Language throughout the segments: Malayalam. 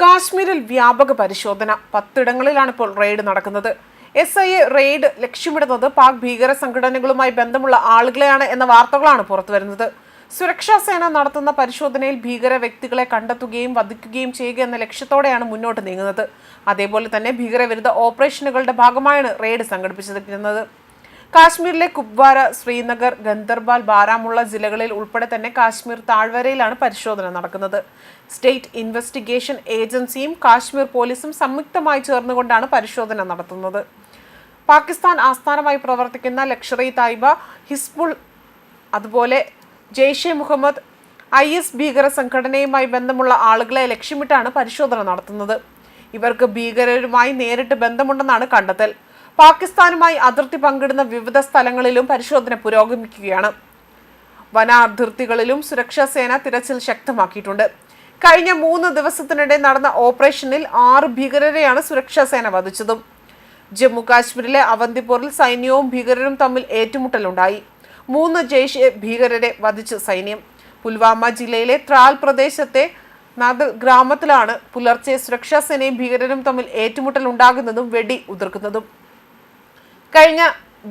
കാശ്മീരിൽ വ്യാപക പരിശോധന. പത്തിടങ്ങളിലാണ് ഇപ്പോൾ റെയ്ഡ് നടക്കുന്നത്. എസ് ഐ എ റെയ്ഡ് ലക്ഷ്യമിടുന്നത് പാക് ഭീകര സംഘടനകളുമായി ബന്ധമുള്ള ആളുകളെയാണ് എന്ന വാർത്തകളാണ് പുറത്തുവരുന്നത്. സുരക്ഷാ സേന നടത്തുന്ന പരിശോധനയിൽ ഭീകര വ്യക്തികളെ കണ്ടെത്തുകയും വധിക്കുകയും ചെയ്യുക എന്ന ലക്ഷ്യത്തോടെയാണ് മുന്നോട്ട് നീങ്ങുന്നത്. അതേപോലെ തന്നെ ഭീകരവിരുദ്ധ ഓപ്പറേഷനുകളുടെ ഭാഗമായാണ് റെയ്ഡ് സംഘടിപ്പിച്ചിരിക്കുന്നത്. കാശ്മീരിലെ കുപ്വാര ശ്രീനഗർ ഗന്ദർബാൽ ബാരാമുള്ള ജില്ലകളിൽ ഉൾപ്പെടെ തന്നെ കാശ്മീർ താഴ്വരയിലാണ് പരിശോധന നടക്കുന്നത്. സ്റ്റേറ്റ് ഇൻവെസ്റ്റിഗേഷൻ ഏജൻസിയും കാശ്മീർ പോലീസും സംയുക്തമായി ചേർന്നുകൊണ്ടാണ് പരിശോധന നടത്തുന്നത്. പാകിസ്ഥാൻ ആസ്ഥാനമായി പ്രവർത്തിക്കുന്ന ലക്ഷറി തായിബ ഹിസ്ബുൾ അതുപോലെ ജെയ്ഷെ മുഹമ്മദ് ഐ എസ് ഭീകര സംഘടനയുമായി ബന്ധമുള്ള ആളുകളെ ലക്ഷ്യമിട്ടാണ് പരിശോധന നടത്തുന്നത്. ഇവർക്ക് ഭീകരരുമായി നേരിട്ട് ബന്ധമുണ്ടെന്നാണ് കണ്ടെത്തൽ. പാകിസ്ഥാനുമായി അതിർത്തി പങ്കിടുന്ന വിവിധ സ്ഥലങ്ങളിലും പരിശോധന പുരോഗമിക്കുകയാണ്. വനാതിർത്തികളിലും സുരക്ഷാ സേന തിരച്ചിൽ ശക്തമാക്കിയിട്ടുണ്ട്. കഴിഞ്ഞ മൂന്ന് ദിവസത്തിനിടെ നടന്ന ഓപ്പറേഷനിൽ ആറ് ഭീകരരെയാണ് സുരക്ഷാ സേന വധിച്ചതും. ജമ്മു കാശ്മീരിലെ അവന്തിപ്പൂരിൽ സൈന്യവും ഭീകരരും തമ്മിൽ ഏറ്റുമുട്ടലുണ്ടായി. മൂന്ന് ജെയ്ഷ് ഭീകരരെ വധിച്ചു സൈന്യം. പുൽവാമ ജില്ലയിലെ ത്രാൽ പ്രദേശത്തെ നദൽ ഗ്രാമത്തിലാണ് പുലർച്ചെ സുരക്ഷാ സേനയും ഭീകരരും തമ്മിൽ ഏറ്റുമുട്ടലുണ്ടാകുന്നതും വെടി ഉതിർക്കുന്നതും. കഴിഞ്ഞ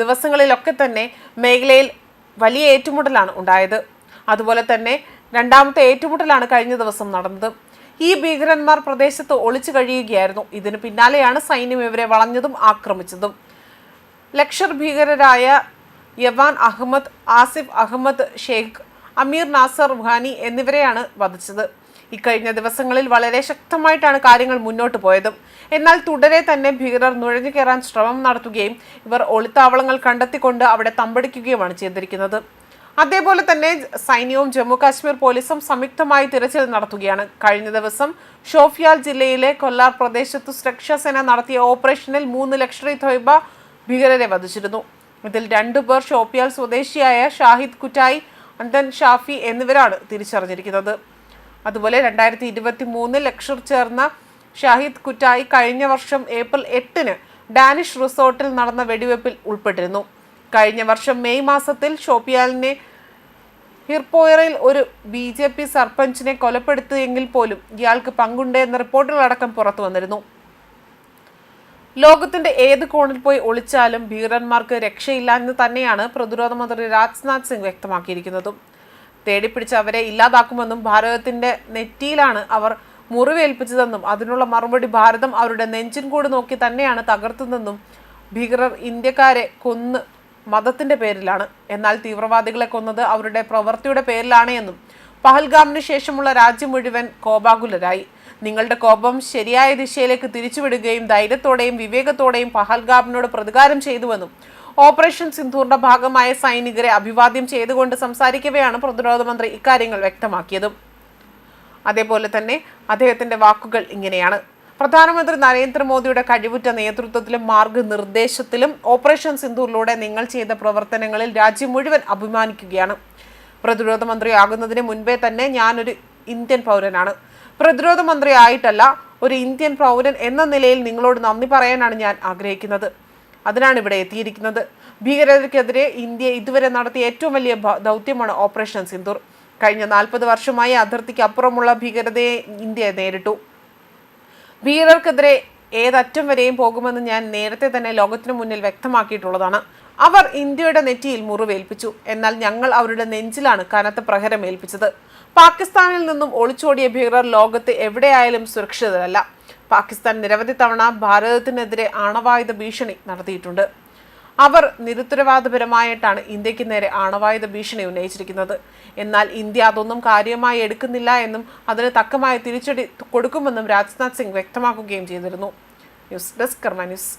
ദിവസങ്ങളിലൊക്കെ തന്നെ മേഖലയിൽ വലിയ ഏറ്റുമുട്ടലാണ് ഉണ്ടായത്. അതുപോലെ തന്നെ രണ്ടാമത്തെ ഏറ്റുമുട്ടലാണ് കഴിഞ്ഞ ദിവസം നടന്നത്. ഈ ഭീകരന്മാർ പ്രദേശത്ത് ഒളിച്ചു കഴിയുകയായിരുന്നു. ഇതിന് പിന്നാലെയാണ് സൈന്യം ഇവരെ വളഞ്ഞതും ആക്രമിച്ചതും. ലക്ഷർ ഭീകരരായ യവാൻ അഹമ്മദ് ആസിഫ് അഹമ്മദ് ഷെയ്ഖ് അമീർ നാസർ ഖാനി എന്നിവരെയാണ് വധിച്ചത്. ഇക്കഴിഞ്ഞ ദിവസങ്ങളിൽ വളരെ ശക്തമായിട്ടാണ് കാര്യങ്ങൾ മുന്നോട്ട് പോയതും. എന്നാൽ തുടരെ തന്നെ ഭീകരർ നുഴഞ്ഞു കയറാൻ ശ്രമം നടത്തുകയും ഇവർ ഒളിത്താവളങ്ങൾ കണ്ടെത്തിക്കൊണ്ട് അവിടെ തമ്പടിക്കുകയുമാണ് ചെയ്തിരിക്കുന്നത്. അതേപോലെ തന്നെ സൈന്യവും ജമ്മു കാശ്മീർ പോലീസും സംയുക്തമായി തിരച്ചിൽ നടത്തുകയാണ്. കഴിഞ്ഞ ദിവസം ഷോഫിയാൽ ജില്ലയിലെ കൊല്ലാർ പ്രദേശത്ത് സുരക്ഷാസേന നടത്തിയ ഓപ്പറേഷനിൽ മൂന്ന് ലക്ഷറി തൊയ്ബ ഭീകരരെ വധിച്ചിരുന്നു. ഇതിൽ രണ്ടു പേർ ഷോപ്പിയാൽ സ്വദേശിയായ ഷാഹിദ് കുറ്റായി അന്തൻ ഷാഫി എന്നിവരാണ് തിരിച്ചറിഞ്ഞിരിക്കുന്നത്. അതുപോലെ രണ്ടായിരത്തി ഇരുപത്തി മൂന്നിൽ ലക്ഷർ ചേർന്ന ഷാഹിദ് കുറ്റായി കഴിഞ്ഞ വർഷം ഏപ്രിൽ എട്ടിന് ഡാനിഷ് റിസോർട്ടിൽ നടന്ന വെടിവെപ്പിൽ ഉൾപ്പെട്ടിരുന്നു. കഴിഞ്ഞ വർഷം മെയ് മാസത്തിൽ ഷോപ്പിയാലിനെ ഹിർപോയറയിൽ ഒരു ബി ജെ പി സർപഞ്ചിനെ കൊലപ്പെടുത്തിയെങ്കിൽ പോലും ഇയാൾക്ക് പങ്കുണ്ട് എന്ന റിപ്പോർട്ടുകളടക്കം പുറത്തു വന്നിരുന്നു. ലോകത്തിന്റെ ഏത് കോണിൽ പോയി ഒളിച്ചാലും ഭീകരന്മാർക്ക് രക്ഷയില്ല എന്ന് തന്നെയാണ് പ്രതിരോധ മന്ത്രി രാജ്നാഥ് സിംഗ് വ്യക്തമാക്കിയിരിക്കുന്നതും. തേടിപ്പിടിച്ച് അവരെ ഇല്ലാതാക്കുമെന്നും ഭാരതത്തിന്റെ നെറ്റിയിലാണ് അവർ മുറിവേൽപ്പിച്ചതെന്നും അതിനുള്ള മറുപടി ഭാരതം അവരുടെ നെഞ്ചിൻ കൂട് നോക്കി തന്നെയാണ് തകർത്തുന്നതെന്നും ഭീകരർ ഇന്ത്യക്കാരെ കൊന്ന് മതത്തിന്റെ പേരിലാണ്. എന്നാൽ തീവ്രവാദികളെ കൊന്നത് അവരുടെ പ്രവൃത്തിയുടെ പേരിലാണ് എന്നും പഹൽഗാമിന് ശേഷമുള്ള രാജ്യം മുഴുവൻ കോപാകുലരായി. നിങ്ങളുടെ കോപം ശരിയായ ദിശയിലേക്ക് തിരിച്ചുവിടുകയും ധൈര്യത്തോടെയും വിവേകത്തോടെയും പഹൽഗാമിനോട് പ്രതികാരം ചെയ്തുവെന്നും ഓപ്പറേഷൻ സിന്ധൂറിന്റെ ഭാഗമായ സൈനികരെ അഭിവാദ്യം ചെയ്തുകൊണ്ട് സംസാരിക്കവെയാണ് പ്രതിരോധ മന്ത്രി ഇക്കാര്യങ്ങൾ വ്യക്തമാക്കിയത്. അതേപോലെ തന്നെ അദ്ദേഹത്തിന്റെ വാക്കുകൾ ഇങ്ങനെയാണ്. പ്രധാനമന്ത്രി നരേന്ദ്രമോദിയുടെ കഴിവുറ്റ നേതൃത്വത്തിലും മാർഗനിർദ്ദേശത്തിലും ഓപ്പറേഷൻ സിന്ധൂറിലൂടെ നിങ്ങൾ ചെയ്ത പ്രവർത്തനങ്ങളിൽ രാജ്യം മുഴുവൻ അഭിമാനിക്കുകയാണ്. പ്രതിരോധ മന്ത്രിയാകുന്നതിന് മുൻപേ തന്നെ ഞാനൊരു ഇന്ത്യൻ പൗരനാണ്. പ്രതിരോധ മന്ത്രി ആയിട്ടല്ല ഒരു ഇന്ത്യൻ പൗരൻ എന്ന നിലയിൽ നിങ്ങളോട് നന്ദി പറയാനാണ് ഞാൻ ആഗ്രഹിക്കുന്നത്. അതിനാണ് ഇവിടെ എത്തിയിരിക്കുന്നത്. ഭീകരതയ്ക്കെതിരെ ഇന്ത്യ ഇതുവരെ നടത്തിയ ഏറ്റവും വലിയ ദൗത്യമാണ് ഓപ്പറേഷൻ സിന്ദൂർ. കഴിഞ്ഞ നാൽപ്പത് വർഷമായി അതിർത്തിക്ക് അപ്പുറമുള്ള ഭീകരതയെ ഇന്ത്യ നേരിട്ടു. ഭീകരർക്കെതിരെ ഏതറ്റം വരെയും പോകുമെന്ന് ഞാൻ നേരത്തെ തന്നെ ലോകത്തിനു മുന്നിൽ വ്യക്തമാക്കിയിട്ടുള്ളതാണ്. അവർ ഇന്ത്യയുടെ നെറ്റിയിൽ മുറിവേൽപ്പിച്ചു. എന്നാൽ ഞങ്ങൾ അവരുടെ നെഞ്ചിലാണ് കനത്ത പ്രഹരമേൽപ്പിച്ചത് പാകിസ്ഥാനിൽ നിന്നും ഒളിച്ചോടിയ ഭീകരർ ലോകത്ത് എവിടെയായാലും സുരക്ഷിതരല്ല. പാകിസ്ഥാൻ നിരവധി തവണ ഭാരതത്തിനെതിരെ ആണവായുധ ഭീഷണി നടത്തിയിട്ടുണ്ട്. അവർ നിരുത്തരവാദപരമായിട്ടാണ് ഇന്ത്യയ്ക്ക് നേരെ ആണവായുധ ഭീഷണി ഉന്നയിച്ചിരിക്കുന്നത്. എന്നാൽ ഇന്ത്യ അതൊന്നും കാര്യമായി എടുക്കുന്നില്ല എന്നും അതിന് തക്കമായ തിരിച്ചടി കൊടുക്കുമെന്നും രാജ്നാഥ് സിംഗ് വ്യക്തമാക്കുകയും ചെയ്തിരുന്നു. News desk Karma news.